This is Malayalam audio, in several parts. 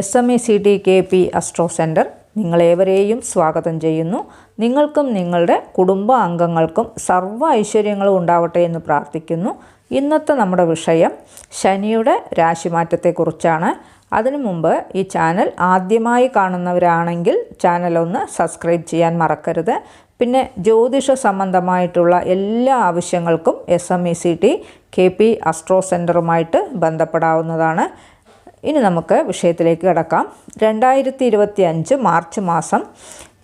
S M A C T K P astro centre നിങ്ങളേവരെയും സ്വാഗതം ചെയ്യുന്നു. നിങ്ങൾക്കും നിങ്ങളുടെ കുടുംബ അംഗങ്ങൾക്കും സർവ ഐശ്വര്യങ്ങളും ഉണ്ടാവട്ടെ എന്ന് പ്രാർത്ഥിക്കുന്നു. ഇന്നത്തെ നമ്മുടെ വിഷയം ശനിയുടെ രാശിമാറ്റത്തെക്കുറിച്ചാണ്. അതിനു മുമ്പ് ഈ ചാനൽ ആദ്യമായി കാണുന്നവരാണെങ്കിൽ ചാനൽ ഒന്ന് സബ്സ്ക്രൈബ് ചെയ്യാൻ മറക്കരുത്. പിന്നെ ജ്യോതിഷ സംബന്ധമായിട്ടുള്ള എല്ലാ ആവശ്യങ്ങൾക്കും S M E C T K P astro സെന്ററുമായിട്ട് ബന്ധപ്പെടാവുന്നതാണ്. ഇനി നമുക്ക് വിഷയത്തിലേക്ക് കിടക്കാം. രണ്ടായിരത്തി ഇരുപത്തി അഞ്ച് മാർച്ച് മാസം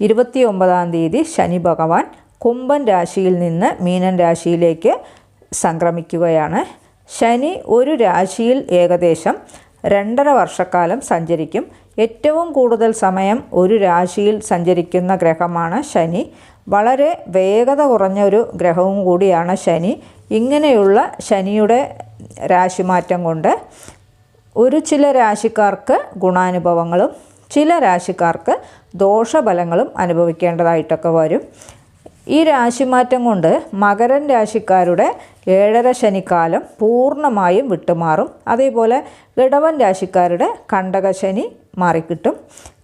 ഇരുപത്തി ഒമ്പതാം തീയതി ശനി ഭഗവാൻ കുംഭൻ രാശിയിൽ നിന്ന് മീനൻ രാശിയിലേക്ക് സംക്രമിക്കുകയാണ്. ശനി ഒരു രാശിയിൽ ഏകദേശം രണ്ടര വർഷക്കാലം സഞ്ചരിക്കും. ഏറ്റവും കൂടുതൽ സമയം ഒരു രാശിയിൽ സഞ്ചരിക്കുന്ന ഗ്രഹമാണ് ശനി. വളരെ വേഗത കുറഞ്ഞ ഒരു ഗ്രഹവും കൂടിയാണ് ശനി. ഇങ്ങനെയുള്ള ശനിയുടെ രാശിമാറ്റം കൊണ്ട് ഒരു ചില രാശിക്കാർക്ക് ഗുണാനുഭവങ്ങളും ചില രാശിക്കാർക്ക് ദോഷഫലങ്ങളും അനുഭവിക്കേണ്ടതായിട്ടൊക്കെ വരും. ഈ രാശിമാറ്റം കൊണ്ട് മകരൻ രാശിക്കാരുടെ ഏഴര ശനിക്കാലം പൂർണമായും വിട്ടുമാറും. അതേപോലെ ഇടവൻ രാശിക്കാരുടെ കണ്ടകശനി മാറിക്കിട്ടും.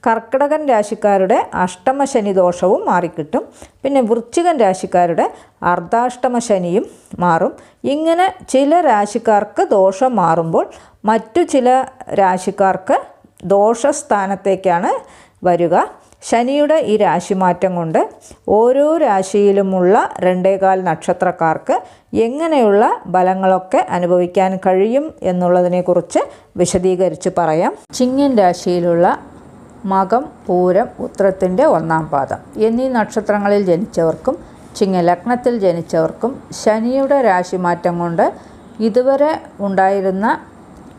കർക്കിടകൻ രാശിക്കാരുടെ അഷ്ടമ ശനി ദോഷവും മാറിക്കിട്ടും. പിന്നെ വൃശ്ചികൻ രാശിക്കാരുടെ അർദ്ധാഷ്ടമ ശനിയും മാറും. ഇങ്ങനെ ചില രാശിക്കാർക്ക് ദോഷം മാറുമ്പോൾ മറ്റു ചില രാശിക്കാർക്ക് ദോഷസ്ഥാനത്തേക്കാണ് വരിക. ശനിയുടെ ഈ രാശിമാറ്റം കൊണ്ട് ഓരോ രാശിയിലുമുള്ള രണ്ടേകാൽ നക്ഷത്രക്കാർക്ക് എങ്ങനെയുള്ള ബലങ്ങളൊക്കെ അനുഭവിക്കാൻ കഴിയും എന്നുള്ളതിനെക്കുറിച്ച് വിശദീകരിച്ച് പറയാം. ചിങ്ങൻ രാശിയിലുള്ള മകം പൂരം ഉത്രത്തിന്റെ ഒന്നാം പാദം. എന്നീ നക്ഷത്രങ്ങളിൽ ജനിച്ചവർക്കും ചിങ്ങ ലഗ്നത്തിൽ ജനിച്ചവർക്കും ശനിയുടെ രാശിമാറ്റം കൊണ്ട് ഇതുവരെ ഉണ്ടായിരുന്ന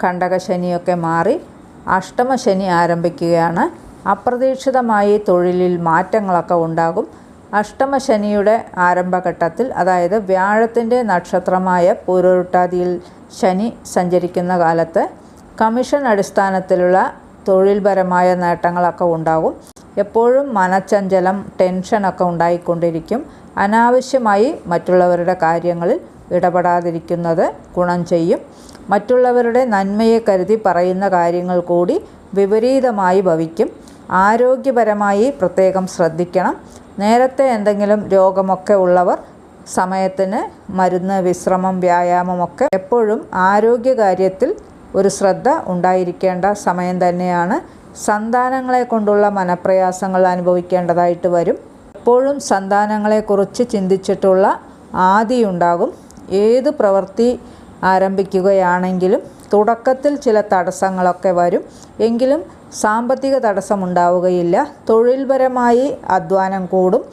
കണ്ടകശനിയൊക്കെ മാറി അഷ്ടമശനി ആരംഭിക്കുകയാണ്. അപ്രതീക്ഷിതമായി തൊഴിലിൽ മാറ്റങ്ങളൊക്കെ ഉണ്ടാകും. അഷ്ടമശനിയുടെ ആരംഭഘട്ടത്തിൽ അതായത് വ്യാഴത്തിന്റെ നക്ഷത്രമായ പൂരോരുട്ടാതിയിൽ ശനി സഞ്ചരിക്കുന്ന കാലത്ത് കമ്മീഷൻ അടിസ്ഥാനത്തിലുള്ള തൊഴിൽപരമായ നേട്ടങ്ങളൊക്കെ ഉണ്ടാകും. എപ്പോഴും മനച്ചഞ്ചലം ടെൻഷനൊക്കെ ഉണ്ടായിക്കൊണ്ടിരിക്കും. അനാവശ്യമായി മറ്റുള്ളവരുടെ കാര്യങ്ങളിൽ ഇടപെടാതിരിക്കുന്നത് ഗുണം ചെയ്യും. മറ്റുള്ളവരുടെ നന്മയെ കരുതി പറയുന്ന കാര്യങ്ങൾ കൂടി വിപരീതമായി ഭവിക്കും. ആരോഗ്യപരമായി പ്രത്യേകം ശ്രദ്ധിക്കണം. നേരത്തെ എന്തെങ്കിലും രോഗമൊക്കെ ഉള്ളവർ സമയത്തിന് മരുന്ന് വിശ്രമം വ്യായാമമൊക്കെ എപ്പോഴും ആരോഗ്യകാര്യത്തിൽ ഒരു ശ്രദ്ധ ഉണ്ടായിരിക്കേണ്ട സമയം തന്നെയാണ്. സന്താനങ്ങളെ കൊണ്ടുള്ള മനപ്രയാസങ്ങൾ അനുഭവിക്കേണ്ടതായിട്ട് വരും. എപ്പോഴും സന്താനങ്ങളെക്കുറിച്ച് ചിന്തിച്ചിട്ടുള്ള ആദിയുണ്ടാകും ഏത് പ്രവൃത്തി ആരംഭിക്കുകയാണെങ്കിലും തുടക്കത്തിൽ ചില തടസ്സങ്ങളൊക്കെ വരും. എങ്കിലും സാമ്പത്തിക തടസ്സമുണ്ടാവുകയില്ല. തൊഴിൽപരമായി അധ്വാനം കൂടും.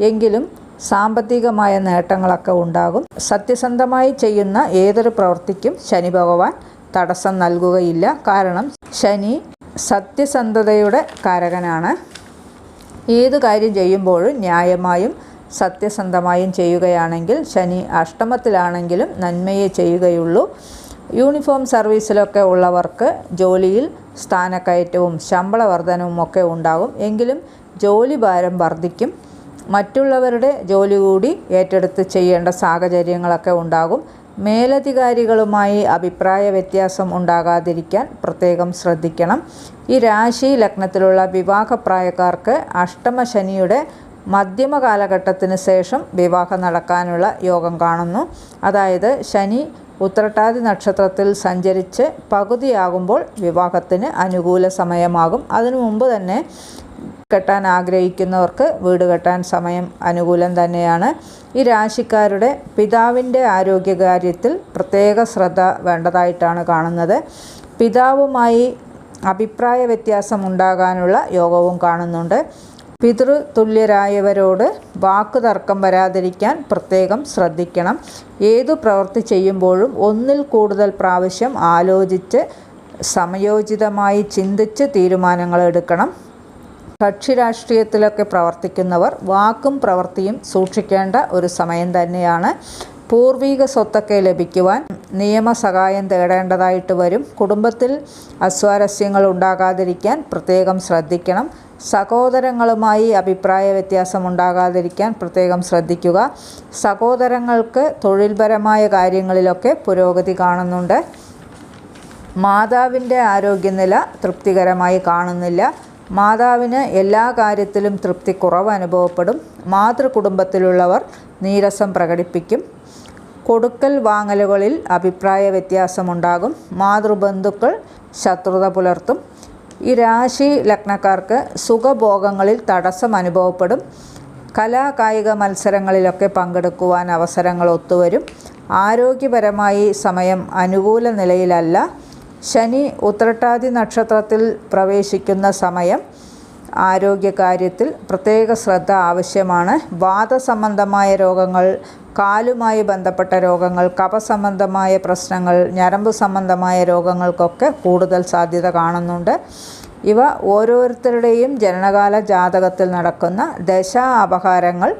എങ്കിലും സാമ്പത്തികമായ നേട്ടങ്ങളൊക്കെ ഉണ്ടാകും. സത്യസന്ധമായി ചെയ്യുന്ന ഏതൊരു പ്രവൃത്തിക്കും ശനി ഭഗവാൻ തടസ്സം നൽകുകയില്ല. കാരണം ശനി സത്യസന്ധതയുടെ കാരകനാണ്. ഏത് കാര്യം ചെയ്യുമ്പോഴും ന്യായമായും സത്യസന്ധമായും ചെയ്യുകയാണെങ്കിൽ ശനി അഷ്ടമത്തിലാണെങ്കിലും നന്മയെ ചെയ്യുകയുള്ളൂ. യൂണിഫോം സർവീസിലൊക്കെ ഉള്ളവർക്ക് ജോലിയിൽ സ്ഥാനക്കയറ്റവും ശമ്പള വർധനവും ഒക്കെ ഉണ്ടാകും. എങ്കിലും ജോലി ഭാരം വർദ്ധിക്കും മറ്റുള്ളവരുടെ ജോലി കൂടി ഏറ്റെടുത്ത് ചെയ്യേണ്ട സാഹചര്യങ്ങളൊക്കെ ഉണ്ടാകും. മേലധികാരികളുമായി അഭിപ്രായ വ്യത്യാസം ഉണ്ടാകാതിരിക്കാൻ പ്രത്യേകം ശ്രദ്ധിക്കണം. ഈ രാശി ലഗ്നത്തിലുള്ള വിവാഹപ്രായക്കാർക്ക് അഷ്ടമശനിയുടെ മധ്യമ കാലഘട്ടത്തിന് ശേഷം വിവാഹം നടക്കാനുള്ള യോഗം കാണുന്നു. അതായത് ശനി ഉത്രട്ടാതി നക്ഷത്രത്തിൽ സഞ്ചരിച്ച് പകുതിയാകുമ്പോൾ വിവാഹത്തിന് അനുകൂല സമയമാകും. അതിനു മുമ്പ് തന്നെ കെട്ടാൻ ആഗ്രഹിക്കുന്നവർക്ക് വീട് കെട്ടാൻ സമയം അനുകൂലം തന്നെയാണ്. ഈ രാശിക്കാരുടെ പിതാവിന്റെ ആരോഗ്യകാര്യത്തിൽ പ്രത്യേക ശ്രദ്ധ വേണ്ടതായിട്ടാണ് കാണുന്നത്. പിതാവുമായി അഭിപ്രായ വ്യത്യാസം ഉണ്ടാകാനുള്ള യോഗവും കാണുന്നുണ്ട്. പിതൃതുല്യരായവരോട് വാക്കുതർക്കം വരാതിരിക്കാൻ പ്രത്യേകം ശ്രദ്ധിക്കണം. ഏതു പ്രവൃത്തി ചെയ്യുമ്പോഴും ഒന്നിൽ കൂടുതൽ പ്രാവശ്യം ആലോചിച്ച് സമയോചിതമായി ചിന്തിച്ച് തീരുമാനങ്ങൾ എടുക്കണം. കക്ഷി രാഷ്ട്രീയത്തിലൊക്കെ പ്രവർത്തിക്കുന്നവർ വാക്കും പ്രവൃത്തിയും സൂക്ഷിക്കേണ്ട ഒരു സമയം തന്നെയാണ്. പൂർവീക സ്വത്തൊക്കെ ലഭിക്കുവാൻ നിയമസഹായം തേടേണ്ടതായിട്ട് വരും. കുടുംബത്തിൽ അസ്വാരസ്യങ്ങൾ ഉണ്ടാകാതിരിക്കാൻ പ്രത്യേകം ശ്രദ്ധിക്കണം. സഹോദരങ്ങളുമായി അഭിപ്രായ വ്യത്യാസം ഉണ്ടാകാതിരിക്കാൻ പ്രത്യേകം ശ്രദ്ധിക്കുക. സഹോദരങ്ങൾക്ക് തൊഴിൽപരമായ കാര്യങ്ങളിലൊക്കെ പുരോഗതി കാണുന്നുണ്ട്. മാതാവിന്റെ ആരോഗ്യനില തൃപ്തികരമായി കാണുന്നില്ല. മാതാവിന് എല്ലാ കാര്യത്തിലും തൃപ്തി കുറവ് അനുഭവപ്പെടും. മാതൃകുടുംബത്തിലുള്ളവർ നീരസം പ്രകടിപ്പിക്കും. കൊടുക്കൽ വാങ്ങലുകളിൽ അഭിപ്രായ വ്യത്യാസമുണ്ടാകും മാതൃബന്ധുക്കൾ ശത്രുത പുലർത്തും. ഈ രാശി ലഗ്നക്കാർക്ക് സുഖഭോഗങ്ങളിൽ തടസ്സം അനുഭവപ്പെടും. കലാകായിക മത്സരങ്ങളിലൊക്കെ പങ്കെടുക്കുവാൻ അവസരങ്ങൾ ഒത്തുവരും. ആരോഗ്യപരമായി സമയം അനുകൂല നിലയിലല്ല. ശനി ഉത്രട്ടാതി നക്ഷത്രത്തിൽ പ്രവേശിക്കുന്ന സമയം ആരോഗ്യകാര്യത്തിൽ പ്രത്യേക ശ്രദ്ധ ആവശ്യമാണ്. വാദസംബന്ധമായ രോഗങ്ങൾ കാലുമായി ബന്ധപ്പെട്ട രോഗങ്ങൾ കഫസംബന്ധമായ പ്രശ്നങ്ങൾ ഞരമ്പ് സംബന്ധമായ രോഗങ്ങൾക്കൊക്കെ കൂടുതൽ സാധ്യത കാണുന്നുണ്ട്. ഇവ ഓരോരുത്തരുടെയും ജനനകാല ജാതകത്തിൽ നടക്കുന്ന ദശാ അപഹാരങ്ങൾ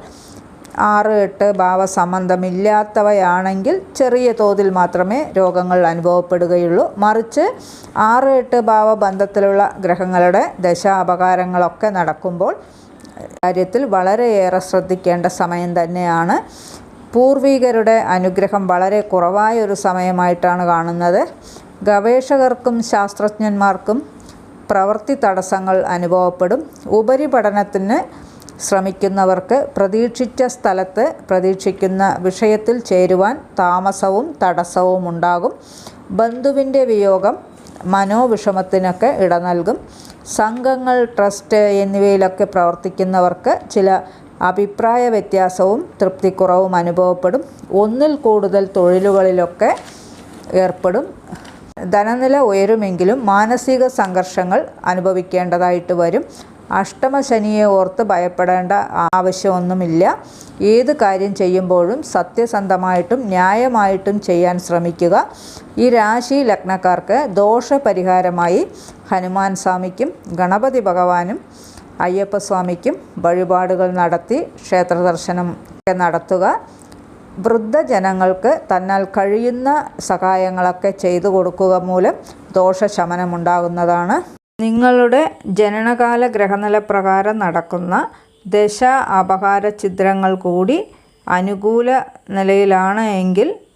ആറ് എട്ട് ഭാവസംബന്ധമില്ലാത്തവയാണെങ്കിൽ ചെറിയ തോതിൽ മാത്രമേ രോഗങ്ങൾ അനുഭവപ്പെടുകയുള്ളൂ. മറിച്ച് ആറ് എട്ട് ഭാവബന്ധത്തിലുള്ള ഗ്രഹങ്ങളുടെ ദശാപകാരങ്ങളൊക്കെ നടക്കുമ്പോൾ കാര്യത്തിൽ വളരെയേറെ ശ്രദ്ധിക്കേണ്ട സമയം തന്നെയാണ്. പൂർവികരുടെ അനുഗ്രഹം വളരെ കുറവായ ഒരു സമയമായിട്ടാണ് കാണുന്നത്. ഗവേഷകർക്കും ശാസ്ത്രജ്ഞന്മാർക്കും പ്രവൃത്തി തടസ്സങ്ങൾ അനുഭവപ്പെടും. ഉപരിപഠനത്തിന് ശ്രമിക്കുന്നവർക്ക് പ്രതീക്ഷിച്ച സ്ഥലത്ത് പ്രതീക്ഷിക്കുന്ന വിഷയത്തിൽ ചേരുവാൻ താമസവും തടസ്സവും ഉണ്ടാകും. ബന്ധുവിന്റെ വിയോഗം മനോവിഷമത്തിനൊക്കെ ഇട നൽകും സംഘങ്ങൾ ട്രസ്റ്റ് എന്നിവയിലൊക്കെ പ്രവർത്തിക്കുന്നവർക്ക് ചില അഭിപ്രായ വ്യത്യാസവും തൃപ്തിക്കുറവും അനുഭവപ്പെടും. ഒന്നിൽ കൂടുതൽ തൊഴിലുകളിലൊക്കെ ഏർപ്പെടും. ധനനില ഉയരുമെങ്കിലും മാനസിക സംഘർഷങ്ങൾ അനുഭവിക്കേണ്ടതായിട്ട് വരും. അഷ്ടമശനിയെ ഓർത്ത് ഭയപ്പെടേണ്ട ആവശ്യമൊന്നുമില്ല. ഏത് കാര്യം ചെയ്യുമ്പോഴും സത്യസന്ധമായിട്ടും ന്യായമായിട്ടും ചെയ്യാൻ ശ്രമിക്കുക. ഈ രാശി ലഗ്നക്കാർക്ക് ദോഷപരിഹാരമായി ഹനുമാൻ സ്വാമിക്കും ഗണപതി ഭഗവാനും അയ്യപ്പസ്വാമിക്കും വഴിപാടുകൾ നടത്തി ക്ഷേത്ര ദർശനം ഒക്കെ നടത്തുക. വൃദ്ധജനങ്ങൾക്ക് തന്നാൽ കഴിയുന്ന സഹായങ്ങളൊക്കെ ചെയ്തു കൊടുക്കുക മൂലം ദോഷശമനമുണ്ടാകുന്നതാണ്. നിങ്ങളുടെ ജനനകാല ഗ്രഹനില പ്രകാരം നടക്കുന്ന ദശ അപഹാര ചിത്രങ്ങൾ കൂടി അനുകൂല നിലയിലാണ് എങ്കിൽ